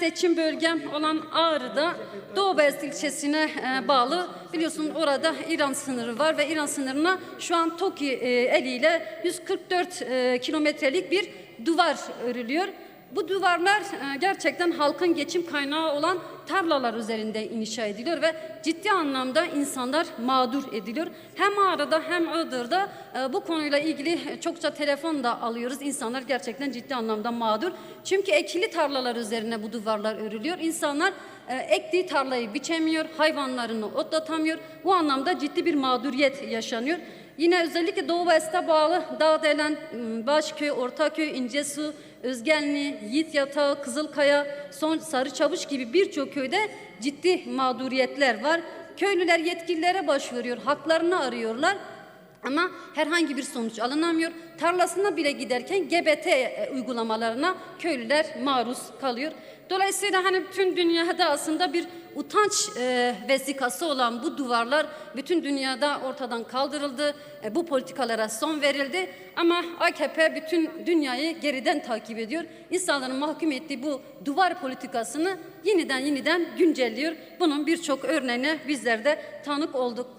seçim bölgem olan Ağrı'da Doğu Beyazıt ilçesine e, bağlı biliyorsun orada İran sınırı var ve İran sınırına şu an TOKİ e, eliyle 144 e, kilometrelik bir duvar örülüyor. Bu duvarlar e, gerçekten halkın geçim kaynağı olan tarlalar üzerinde inşa ediliyor ve ciddi anlamda insanlar mağdur ediliyor. Hem Ağrı'da hem Iğdır'da e, bu konuyla ilgili çokça telefon da alıyoruz. İnsanlar gerçekten ciddi anlamda mağdur. Çünkü ekili tarlalar üzerine bu duvarlar örülüyor. İnsanlar e, ektiği tarlayı biçemiyor, hayvanlarını otlatamıyor. Bu anlamda ciddi bir mağduriyet yaşanıyor. Yine özellikle Doğu Vest'e bağlı Dağdelen, m, Başköy, Ortaköy, İncesu, Özgenli, Yiğit Yatağı, Kızılkaya, Son Sarıçavuş gibi birçok köyde ciddi mağduriyetler var. Köylüler yetkililere başvuruyor, haklarını arıyorlar. Ama herhangi bir sonuç alınamıyor. Tarlasına bile giderken GBT e, uygulamalarına köylüler maruz kalıyor. Dolayısıyla hani bütün dünyada aslında bir utanç e, vesikası olan bu duvarlar bütün dünyada ortadan kaldırıldı. E, bu politikalara son verildi. Ama AKP bütün dünyayı geriden takip ediyor. İnsanların mahkum ettiği bu duvar politikasını yeniden yeniden güncelliyor. Bunun birçok örneğine bizler de tanık olduk.